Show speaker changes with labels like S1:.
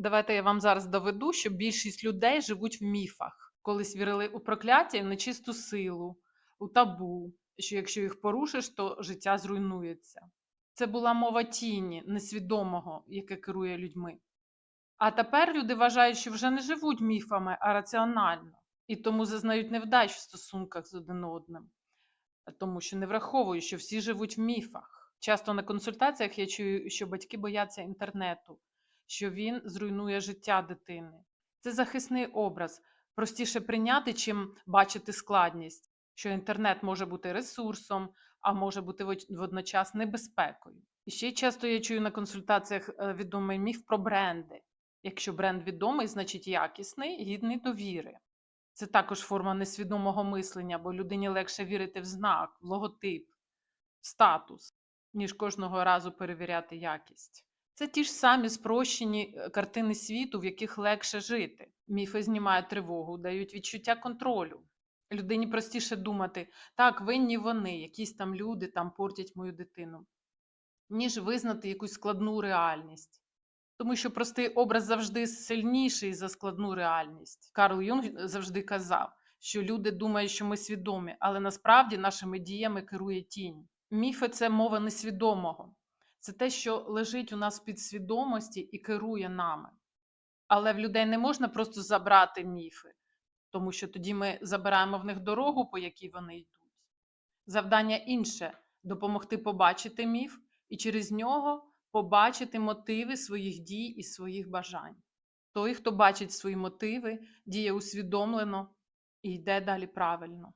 S1: Давайте я вам зараз доведу, що більшість людей живуть в міфах. Колись вірили у прокляття і нечисту силу, у табу, що якщо їх порушиш, то життя зруйнується. Це була мова тіні, несвідомого, яке керує людьми. А тепер люди вважають, що вже не живуть міфами, а раціонально, і тому зазнають невдач в стосунках з один одним, тому що не враховують, що всі живуть в міфах. Часто на консультаціях я чую, що батьки бояться інтернету, що він зруйнує життя дитини. Це захисний образ, простіше прийняти, чим бачити складність, що інтернет може бути ресурсом, а може бути водночас небезпекою. І ще часто я чую на консультаціях е, відомий міф про бренди. Якщо бренд відомий, значить якісний, гідний довіри. Це також форма несвідомого мислення, бо людині легше вірити в знак, в логотип, в статус, ніж кожного разу перевіряти якість. Це ті ж самі спрощені е, картини світу, в яких легше жити. Міфи знімають тривогу, дають відчуття контролю. Людині простіше думати, так, винні вони, якісь там люди там портять мою дитину, ніж визнати якусь складну реальність. Тому що простий образ завжди сильніший за складну реальність. Карл Юнг завжди казав, що люди думають, що ми свідомі, але насправді нашими діями керує тінь. Міфи це мова несвідомого. Це те, що лежить у нас в підсвідомості і керує нами. Але в людей не можна просто забрати міфи, тому що тоді ми забираємо в них дорогу, по якій вони йдуть. Завдання інше допомогти побачити міф і через нього побачити мотиви своїх дій і своїх бажань. Той, хто бачить свої мотиви, діє усвідомлено і йде далі правильно.